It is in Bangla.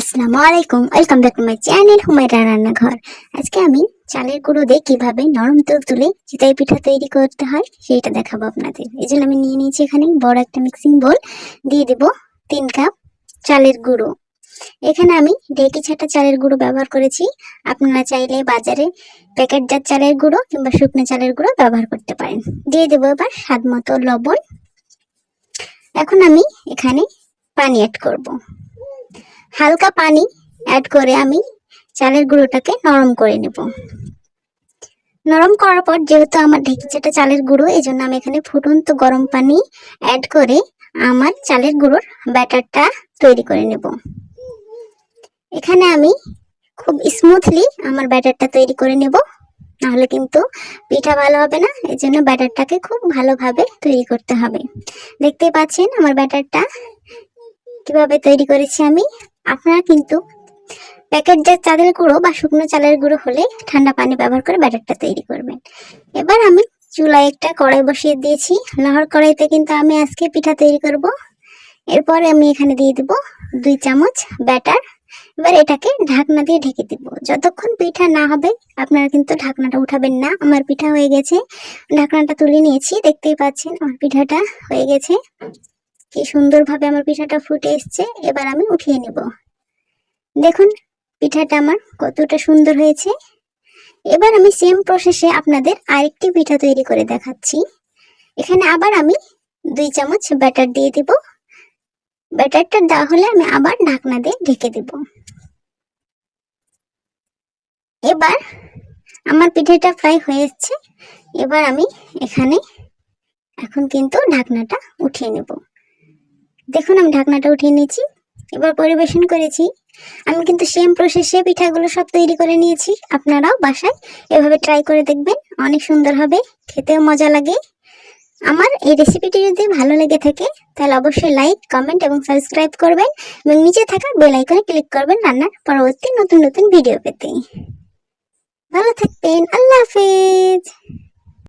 আসসালামু আলাইকুম, welcome back to my channel Humaira রান্নাঘর। আজকে আমি চালের গুঁড়ো দিয়ে কীভাবে নরম তুল তুলে চিতাই পিঠা তৈরি করতে হয় সেইটা দেখাবো আপনাদের। এই আমি নিয়ে নিয়েছি এখানে বড় একটা মিক্সিং বোল দিয়ে দেব তিন কাপ চালের গুঁড়ো। এখানে আমি ঢেকি ছাটা চালের গুঁড়ো ব্যবহার করেছি। আপনারা চাইলে বাজারে প্যাকেটজাত চালের গুঁড়ো কিংবা শুকনো চালের গুঁড়ো ব্যবহার করতে পারেন। দিয়ে দেবো এবার স্বাদ মতো লবণ। এখন আমি এখানে পানি অ্যাড করব। হালকা পানি অ্যাড করে আমি চালের গুঁড়োটাকে নরম করে নেব। নরম করার পর যেহেতু আমার ঢেকিচাটা চালের গুঁড়ো এই জন্য আমি এখানে ফুটন্ত গরম পানি অ্যাড করে আমার চালের গুঁড়োর ব্যাটারটা তৈরি করে নেব। এখানে আমি খুব স্মুথলি আমার ব্যাটারটা তৈরি করে নেব, নাহলে কিন্তু পিঠা ভালো হবে না এই জন্য ব্যাটারটাকে খুব ভালোভাবে তৈরি করতে হবে। দেখতেই পাচ্ছেন আমার ব্যাটারটা কীভাবে তৈরি করেছি আমি? আপনারা কিন্তু প্যাকেটজাত চালের গুঁড়ো বা শুকনো চালের গুঁড়ো হলে ঠান্ডা পানি ব্যবহার করে ব্যাটারটা তৈরি করবেন। এবার আমি চুলায় একটা কড়াই বসিয়ে দিয়েছি। লোহার কড়াইতে কিন্তু আমি আজকে পিঠা তৈরি করব। এরপরে আমি এখানে দিয়ে দিব দুই চামচ ব্যাটার। এবার এটাকে ঢাকনা দিয়ে ঢেকে দিব। যতক্ষণ পিঠা না হবে, আপনারা কিন্তু ঢাকনাটা উঠাবেন না। আমার পিঠা হয়ে গেছে। ঢাকনাটা তুলে নিয়েছি। দেখতেই পাচ্ছেন, আমার পিঠাটা হয়ে গেছে। কি সুন্দরভাবে আমার পিঠাটা ফুটে এসছে, এবার আমি উঠিয়ে নিব। দেখুন, পিঠাটা আমার কতটা সুন্দর হয়েছে। এবার আমি সেম প্রসেসে আপনাদের আরেকটি পিঠা তৈরি করে দেখাচ্ছি। এখানে আবার আমি দুই চামচ ব্যাটার দিয়ে দিব। ব্যাটারটা দেওয়া হলে আমি আবার ঢাকনা দিয়ে ঢেকে দিব। এবার আমার পিঠাটা প্রায় হয়ে এসছে। এবার আমি এখানে এখন কিন্তু ঢাকনাটা উঠিয়ে নেব। দেখুন, আমি ঢাকনাটা উঠিয়ে নিয়েছি, এবার পরিবেশন করেছি। আমি কিন্তু সেম প্রসেসে পিঠাগুলো সব তৈরি করে নিয়েছি। আপনারাও বাসায় এভাবে ট্রাই করে দেখবেন, অনেক সুন্দর হবে, খেতেও মজা লাগে। আমার এই রেসিপিটি যদি ভালো লেগে থাকে, তাহলে অবশ্যই লাইক কমেন্ট এবং সাবস্ক্রাইব করবেন এবং নিচে থাকা বেল আইকনে ক্লিক করবেন রান্নার পরবর্তী নতুন নতুন ভিডিও পেতে। ভালো থাকবেন, আল্লাহ হাফেজ।